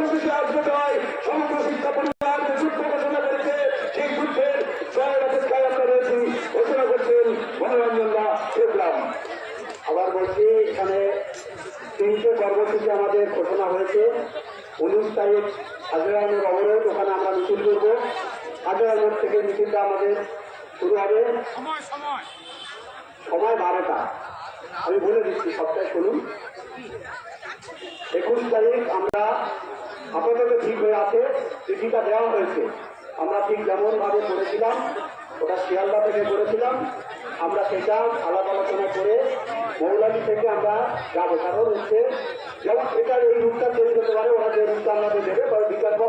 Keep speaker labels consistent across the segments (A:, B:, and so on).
A: চব্বিশে আসবে নয় সমগ্র শিক্ষা পরিবার যুদ্ধ ঘোষণা করেছে সেই যুদ্ধের জয়ের অপেক্ষায় আমরা রয়েছি ঘোষণা করছেন মনোরঞ্জন দাস ইসলাম
B: আবার বলছি এখানে তিনটে কর্মসূচি আমাদের ঘোষণা হয়েছে। উনিশ তারিখ হাজারানোর অবরোধ ওখানে আমরা মিছিল করব। হাজারানোর থেকে মিছিলটা আমাদের শুরু হবে।
C: সময় সময়।
B: সময় বারোটা। আমি বলে দিচ্ছি সবটাই শুনুন। একুশ তারিখ আমরা হয়ে আছে, চিঠিটা দেওয়া হয়েছে। আমরা ঠিক যেমন ভাবে করেছিলাম, ওটা শিয়ালদা থেকে করেছিলাম। আমরা সেটা আলাপ আলোচনা করে মৌলালি থেকে আমরা যাব কারণ হচ্ছে যেমন এটা এই রুটটা তৈরি করতে পারে, ওরা যে রুটটা আমাদের দেবে, বা বিকল্প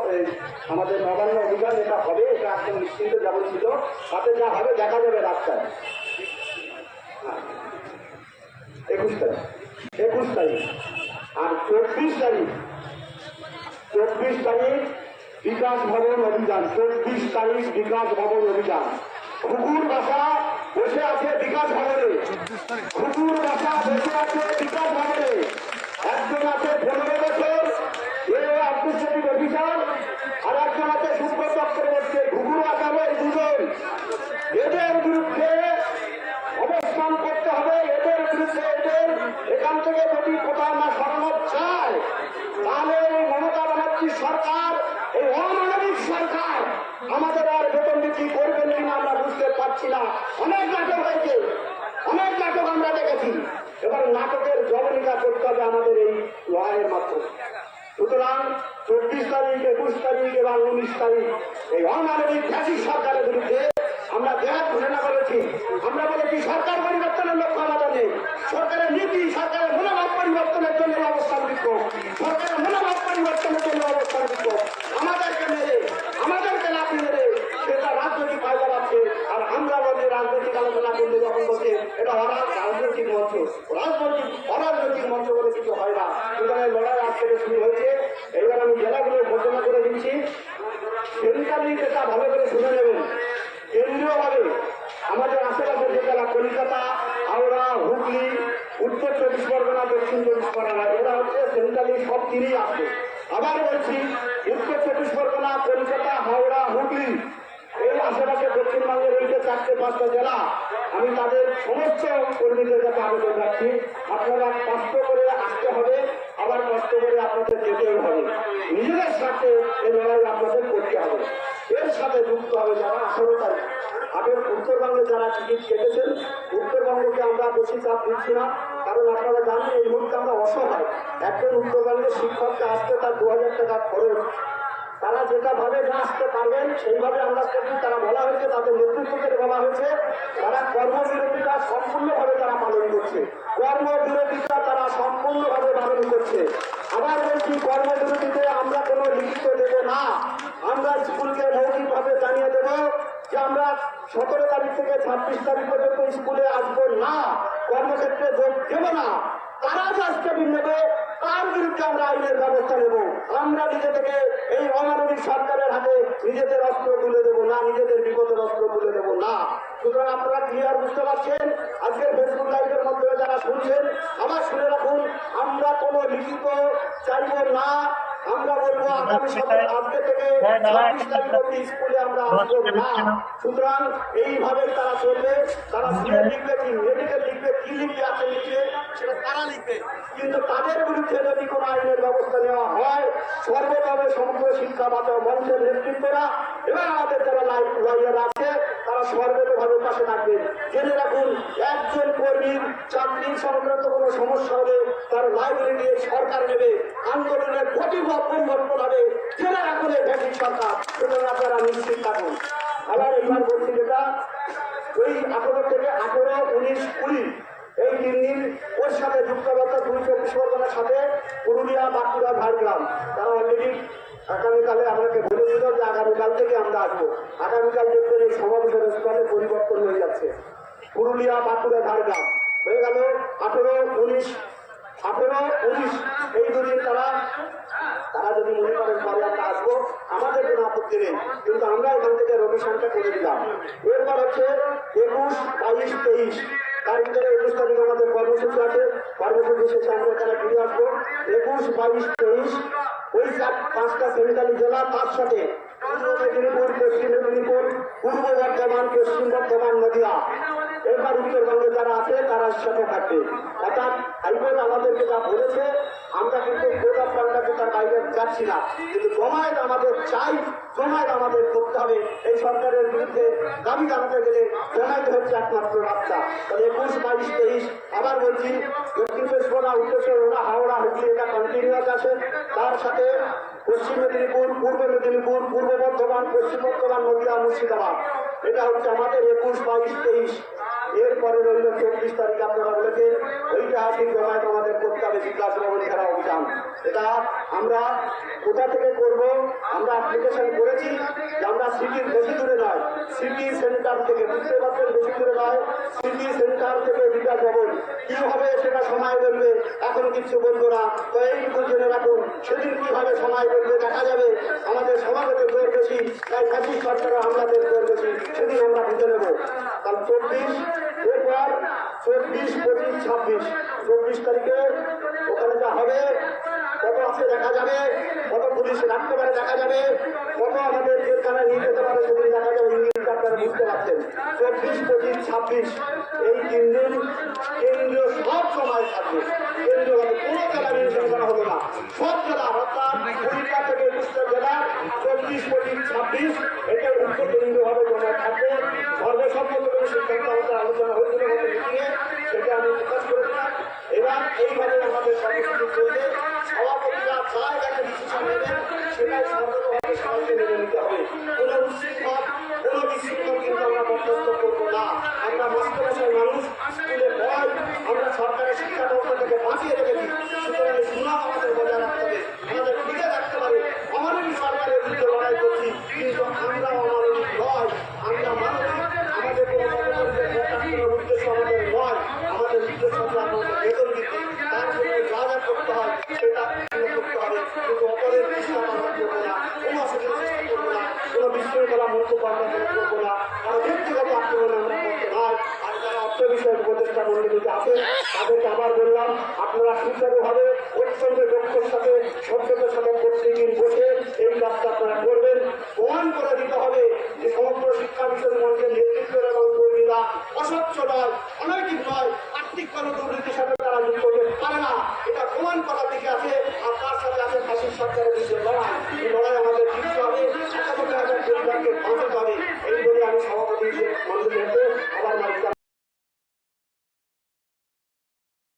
B: আমাদের নবান্ন অভিযান এটা হবে, এটা একদম নিশ্চিন্ত যেমন ছিল তাতে যা হবে, দেখা যাবে রাস্তায়। একুশ তারিখ। একুশ তারিখ। আর চব্বিশ তারিখ। চব্বিশ তারিখ বিকাশ ভবন অভিযান, চব্বিশ তারিখ বিকাশ ভবন অভিযান। কুকুর বাসা বসে আছে বিকাশ ভবনে। কুকুর বাসা বসে আছে বিকাশ ভবনে। একজন আছে পনেরো বছর, এ আত্মসাতিক অফিসার আর একজন আছে সুব্রত চক্রবর্তী। ঘুঘুর আসামে দুজন। এদের বিরুদ্ধে অবস্থান করতে হবে এদের বিরুদ্ধে এদের এখান থেকে যদি কোথাও না সরানো চায় তাহলে এই মমতা ব্যানার্জির সরকার এই অমানবিক সরকার আমাদের আর বেতন বৃদ্ধি করবেন কিনা আমরা বুঝতে পারছি না। অনেক নাটক হয়েছে। অনেক নাটক আমরা দেখেছি। এবার নাটকের জবনিকা করতে হবে আমাদের এই লড়াইয়ের মাধ্যমে। সুতরাং চব্বিশ তারিখ, একুশ তারিখ এবং উনিশ তারিখ এই অমানবিক ফ্যাসি সরকারের বিরুদ্ধে আমরা দেহাত ঘোষণা করেছি। আমরা বলেছি, সরকার পরিবর্তনের লক্ষ্য আমাদের নেই। সরকারের নীতি সরকারের মনোভাব পরিবর্তনের জন্য অবস্থান বিক্ষোভ সরকারের মনোভাব পরিবর্তনের জন্য অবস্থান বিক্ষোভ আমাদেরকে মেরে আমাদেরকে লাঠি মেরে সেটা রাজনৈতিক ফায়দা পাচ্ছে আর আমরা বলি রাজনৈতিক আলোচনা করলে যখন বলছে এটা অরা- রাজনৈতিক মঞ্চ রাজনৈতিক অরাজনৈতিক মঞ্চ বলে কিছু হয় না সুতরাং এই লড়াই আজ থেকে শুরু হয়েছে এইবার আমি জেলাগুলো ঘোষণা করে দিচ্ছি যেটা ভালো করে শুনে নেবেন। কেন্দ্রীয়ভাবে আমাদের আশেপাশে যে জেলা, কলকাতা, হাওড়া, হুগলি, উত্তর চব্বিশ পরগনা, দক্ষিণ চব্বিশ পরগনা, এরা হচ্ছে সেন্ট্রালি সব তীরেই আসবে আবার বলছি, উত্তর চব্বিশ পরগনা, কলকাতা, হাওড়া, হুগলি, এই আশেপাশে দক্ষিণবঙ্গের এই যে চারটে, পাঁচটা জেলা। আমি তাদের সমস্ত কর্মীদের কাছে আবেদন রাখছি। আপনারা কষ্ট করে আসতে হবে, আবার কষ্ট করে আপনাদের যেতেও হবে। নিজেদের সাথে এই লড়াই আপনাদের করতে হবে। আগের উত্তরবঙ্গে যারা টিকিট কেটেছেন, উত্তরবঙ্গকে আমরা বেশি চাপ দিচ্ছি না, কারণ আপনারা জানেন এই মুহূর্তে আমরা অসহায়। একজন উত্তরবঙ্গের শিক্ষককে আসতে তার দু হাজার টাকা খরচ। তারা যেটা ভাবে না আসতে পারবেন, সেইভাবে আমরা করছি তারা বলা হয়েছে, তাদের নেতৃত্বকে বলা হয়েছে। তারা কর্মবিরতিটা সম্পূর্ণভাবে তারা পালন করছে। কর্মবিরতিটা তারা সম্পূর্ণভাবে পালন করছে। আবার বলছি, কর্মবিরতিতে আমরা কোনো লিখিত দেবো না। আমরা স্কুলকে মৌখিকভাবে জানিয়ে যে আমরা সতেরো তারিখ থেকে ছাব্বিশ তারিখ পর্যন্ত স্কুলে আসব না, কর্মক্ষেত্রে যোগ দেবো না। তারা যে নেবে, তার বিরুদ্ধে আমরা আইনের ব্যবস্থা নেব। আমরা নিজে থেকে এই অমানবিক সরকারের হাতে নিজেদের অস্ত্র তুলে দেবো না, নিজেদের বিপদের অস্ত্র তুলে দেবো না। সুতরাং আপনারা ক্লিয়ার বুঝতে পারছেন? আজকের ফেসবুক লাইভের মাধ্যমে যারা শুনছেন, আমার শুনে রাখুন, আমরা কোনো লিখিত চাইব না। আমরা বলব আগামী সপ্তাহে আজকে থেকে ছাব্বিশ তারিখ অব্দি স্কুলে আমরা আসব। না। সুতরাং এইভাবে তারা চলবে তারা স্কুলে লিখবে কি মেডিকেল লিখবে কি লিখবে আছে লিখবে সেটা তারা লিখবে। কিন্তু তাদের বিরুদ্ধে যদি কোনো আইনের ব্যবস্থা নেওয়া হয় সর্বভাবে সমগ্র শিক্ষা বাঁচাও মঞ্চের নেতৃত্বরা এবং আমাদের যারা লয়ার আছে তারা সর্বতভাবে পাশে থাকবে। জেনে রাখুন একজন কর্মীর চাকরি সংক্রান্ত কোনো সমস্যা হলে তার লাইব্রেরি সরকার নেবে। আন্দোলনের বা পরিবর্তন হবে রাখুন এই ভ্যাটিক সরকার সুতরাং আপনারা নিশ্চিত থাকুন। আবার এইবার বলছি যেটা ওই আঠারো থেকে আঠারো, উনিশ, কুড়ি, এই তিন দিন ওর সাথে যুক্তবদ্ধ দুই চব্বিশ পরগনার সাথে পুরুলিয়া বাঁকুড়া ঝাড়গ্রাম। তারা অলরেডি আগামীকালে আমাকে বলেছিল যে আগামীকাল থেকে আমরা আসব। আগামীকাল দেখবেন এই সমাবেশের স্থলে পরিবর্তন হয়ে যাচ্ছে। পুরুলিয়া, বাঁকুড়া, ঝাড়গ্রাম। হয়ে গেল আঠেরো, উনিশ আঠেরো, উনিশ। এই দুদিন তারা তারা যদি মনে করেন পরে আমরা আসব, আমাদের কোনো আপত্তি নেই, কিন্তু আমরা এখান থেকে রবিশনটা করে দিলাম। এরপর হচ্ছে একুশ, বাইশ, তেইশ। তার ভিতরে একুশ তারিখ আমাদের কর্মসূচি আছে, কর্মসূচি শেষে আমরা তারা ফিরে আসব। একুশ, বাইশ, তেইশ, ওই চার, পাঁচটা সেমিকালী জেলা তার সাথে। পূর্ব মেদিনীপুর, পশ্চিম মেদিনীপুর, পূর্ব বর্ধমান, পশ্চিম বর্ধমান, নদিয়া। এবার উত্তরবঙ্গে যারা আছে, তারা সাথে থাকবে। অর্থাৎ হাইকোর্ট আমাদেরকে যা বলেছে, আমরা কিন্তু কোর্ট তার বাইরে যাচ্ছি না। কিন্তু জমায়েত আমাদের চাই, জমায়েত আমাদের করতে হবে। এই সরকারের বিরুদ্ধে দাবি জানাতে গেলে জমায়েত হচ্ছে একমাত্র রাস্তা। তাহলে একুশ, বাইশ, তেইশ, আবার বলছি, দক্ষিণ চব্বিশ পরগনা চব্বিশ পরগনা, হাওড়া হুগলি এটা কন্টিনিউয়াস আছে তার সাথে পশ্চিম মেদিনীপুর, পূর্ব মেদিনীপুর, পূর্ব বর্ধমান, পশ্চিম বর্ধমান, নদিয়া, মুর্শিদাবাদ। এটা হচ্ছে আমাদের একুশ, বাইশ, তেইশ। চব্বিশ তারিখ আপনারা বলেছেন ঐতিহাসিক জমায়েত আমাদের করতে হবে বিকাশ ভবন খেলা অভিযান। এটা আমরা কোথা থেকে করব? আমরা অ্যাপ্লিকেশন করেছি যে আমরা সিটির বেশি দূরে নয়, সিটি সেন্টার থেকে বুঝতে পারছেন বেশি দূরে নয়, সিটি সেন্টার থেকে বিকাশ ভবন কি হবে সেটা সময় বলবে এখন কিছু বলব না। তো এইটুকু জেনে রাখুন, সেদিন কীভাবে সময় বলবে দেখা যাবে? আমাদের সমাজের জোর বেশি তাই ফাঁসি সরকারের হামলাদের জোর বেশি সেদিন আমরা বুঝে নেব। কারণ চব্বিশ, এরপর চব্বিশ পঁচিশ, ছাব্বিশ। চব্বিশ তারিখে ওখানে যা হবে, কত আজকে দেখা যাবে, কত পুলিশ রাখতে পারে দেখা যাবে, কত আমাদের জেলখানায় নিয়ে যেতে পারে সেগুলি দেখা যাবে ইংলিশটা আপনারা বুঝতে পারছেন। চব্বিশ, পঁচিশ, ছাব্বিশ, এই তিন দিন কেন্দ্রীয় সব সময় থাকবে। সুচারুভাবে অত্যন্ত দক্ষের সাথে অত্যন্ত